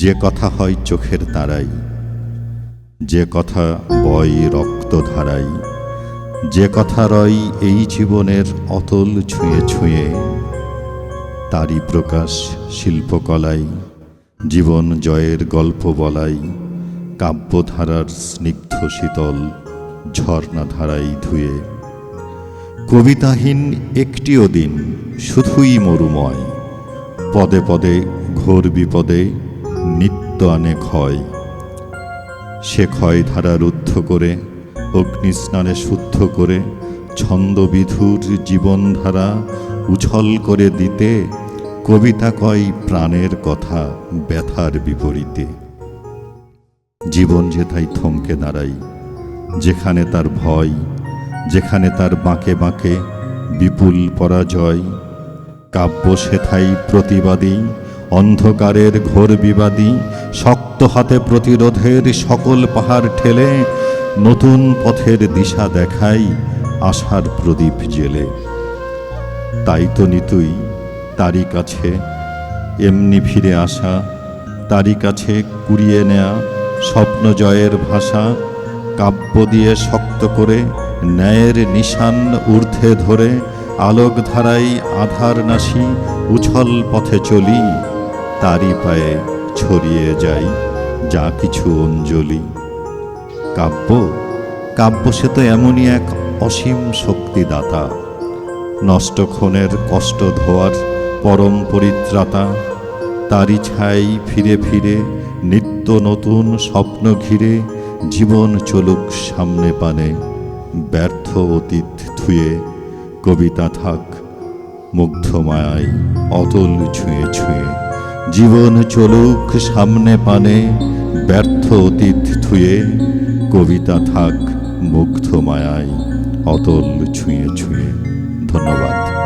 যে কথা হয় চোখের তারাই যে কথা বয় রক্ত ধারাই, যে কথা রয় এই জীবনের অতল ছুঁয়ে ছুঁয়ে, তারই প্রকাশ শিল্পকলাই, জীবন জয়ের গল্প বলাই, কাব্যধারার স্নিগ্ধ শীতল ঝর্ণাধারাই ধুয়ে। কবিতাহীন একটিও দিন শুধুই মরুময়, পদে পদে ঘোর বিপদে নিত্য আনে ক্ষয় সে ক্ষয় ধারা রুদ্ধ করে অগ্নিস্নানে শুদ্ধ করে, ছন্দবিধুর জীবনধারা উছল করে দিতে, কবিতা কয় প্রাণের কথা ব্যথার বিপরীতে। জীবন যেথায় থমকে দাঁড়াই যেখানে তার ভয়, যেখানে তার বাঁকে বাঁকে বিপুল পরাজয়, কাব্য সেথাই প্রতিবাদী অন্ধকারের ঘোর বিবাদী, শক্ত হাতে প্রতিরোধের সকল পাহাড় ঠেলে নতুন পথের দিশা দেখাই আশার প্রদীপ জেলে। তাই তো নিতুই, তারই কাছে এমনি ফিরে আসা, তারই কাছে কুড়িয়ে নেয়া স্বপ্ন জয়ের ভাষা, কাব্য দিয়ে শক্ত করে ন্যায়ের নিশান ঊর্ধ্বে ধরে আলোক ধারাই আধার নাসি উছল পথে চলি। তারই পায়ে ছড়িয়ে যাই যা কিছু অঞ্জলি। কাব্য কাব্য সে তো এমনই এক অসীম শক্তিদাতা। নষ্টক্ষণের কষ্ট ধোয়ার পরম পরিত্রাতা। তারই ছাই ফিরে ফিরে নিত্য নতুন স্বপ্ন ঘিরে জীবন চলুক সামনে পানে। ব্যর্থ অতীত ধুয়ে কবিতা থাক মুগ্ধ মায়ায় অতল ছুঁয়ে ছুঁয়ে। জীবন চলুক সামনে পানে, ব্যর্থ অতীত ধুয়ে, কবিতা থাক মুগ্ধ মায়ায়, অতল ছুঁয়ে ছুঁয়ে। ধন্যবাদ।